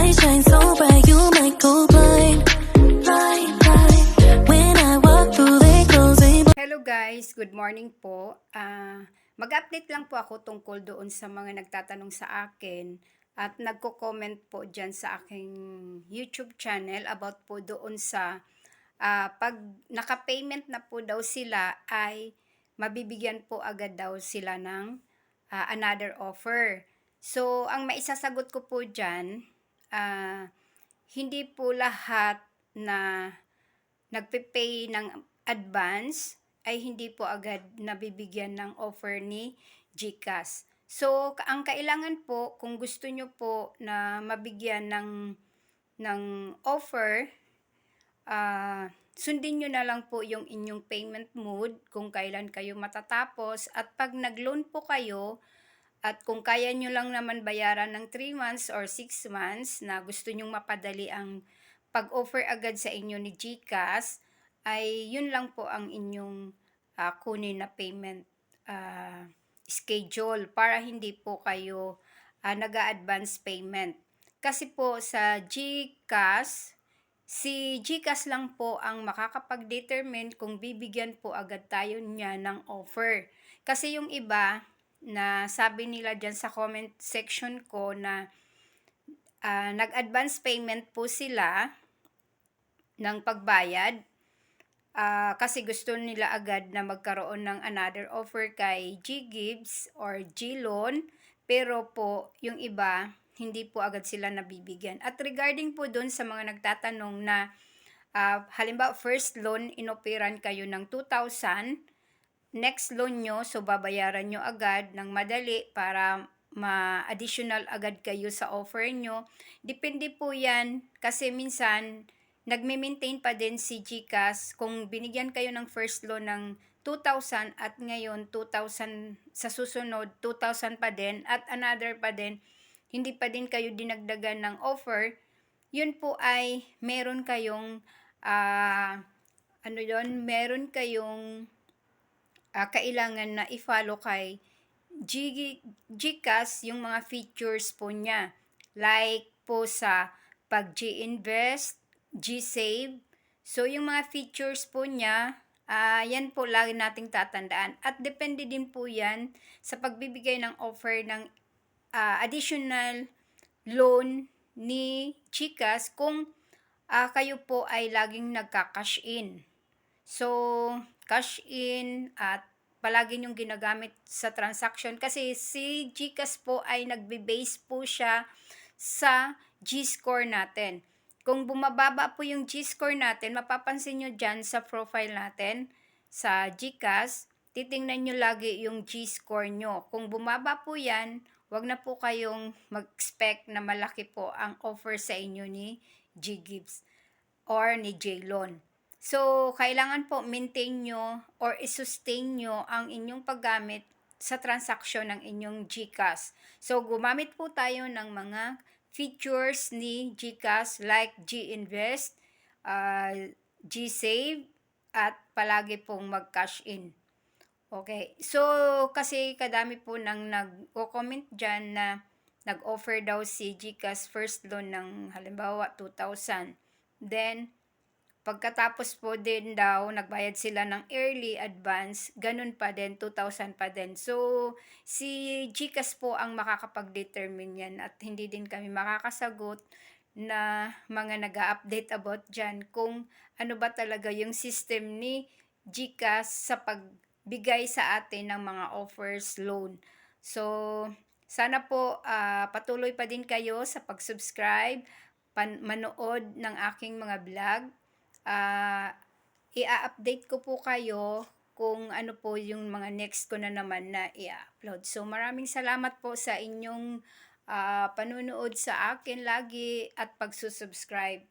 light shine so bright, you might go blind. Blind, blind. When I walk through, they close, they Hello guys, good morning po. Ah, mag-update lang po ako tungkol doon sa mga nagtatanong sa akin at nagko-comment po dyan sa aking YouTube channel about po doon sa ah, pag naka-payment na po daw sila ay mabibigyan po agad daw sila ng ah, another offer. So, ang maisasagot ko po dyan, ah, hindi po lahat na nagpe-pay ng advance ay hindi po agad nabibigyan ng offer ni GCash. So, ang kailangan po, kung gusto nyo po na mabigyan ng, ng offer, ah, sundin nyo na lang po yung inyong payment mode kung kailan kayo matatapos. At pag nag-loan po kayo, at kung kaya nyo lang naman bayaran ng 3 months or 6 months na gusto nyong mapadali ang pag-offer agad sa inyo ni GCash, ay yun lang po ang inyong ah, kunin na payment ah, schedule para hindi po kayo ah, nag-advance payment. Kasi po sa GCash, si GCash lang po ang makakapag-determine kung bibigyan po agad tayo niya ng offer. Kasi yung iba, na sabi nila dyan sa comment section ko na ah, nag-advance payment po sila ng pagbayad ah, kasi gusto nila agad na magkaroon ng another offer kay G-Gibbs or G-Loan pero po yung iba hindi po agad sila nabibigyan. At regarding po doon sa mga nagtatanong na ah, halimbawa first loan inoperan kayo ng 2,000 next loan nyo, so babayaran nyo agad ng madali para ma-additional agad kayo sa offer nyo. Depende po yan kasi minsan nagme-maintain pa din si GCash kung binigyan kayo ng first loan ng 2,000 at ngayon 2,000 sa susunod 2,000 pa din at another pa din hindi pa din kayo dinagdagan ng offer yun po ay meron kayong ah, ano yon meron kayong ah, kailangan na i-follow kay G GCash yung mga features po niya. Like po sa pag G-Invest, G-Save. So yung mga features po niya, ah, yan po lagi nating tatandaan. At depende din po yan sa pagbibigay ng offer ng ah, additional loan ni GCash kung ah, kayo po ay laging nagka-cash in. So, cash in at palagi yung ginagamit sa transaction kasi si GCash po ay nagbe-base po siya sa G-score natin. Kung bumababa po yung G-score natin, mapapansin nyo dyan sa profile natin sa GCash, titingnan nyo lagi yung G-score nyo. Kung bumaba po yan, wag na po kayong mag-expect na malaki po ang offer sa inyo ni G-Gibbs or ni J-Loan. So, kailangan po maintain nyo or isustain nyo ang inyong paggamit sa transaksyon ng inyong GCash. So, gumamit po tayo ng mga features ni GCash like G-Invest, uh, G-Save, at palagi pong mag-cash in. Okay. So, kasi kadami po nang nag-comment dyan na nag-offer daw si GCash first loan ng halimbawa 2,000. Then, Pagkatapos po din daw, nagbayad sila ng early advance, ganun pa din, 2,000 pa din. So, si GCash po ang makakapag-determine yan at hindi din kami makakasagot na mga nag update about dyan kung ano ba talaga yung system ni GCash sa pagbigay sa atin ng mga offers loan. So, sana po ah, patuloy pa din kayo sa pag-subscribe, pan- manood ng aking mga vlog ah i-update ko po kayo kung ano po yung mga next ko na naman na i-upload. So maraming salamat po sa inyong ah, panunood sa akin lagi at pagsusubscribe.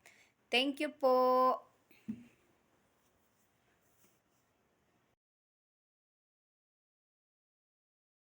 Thank you po.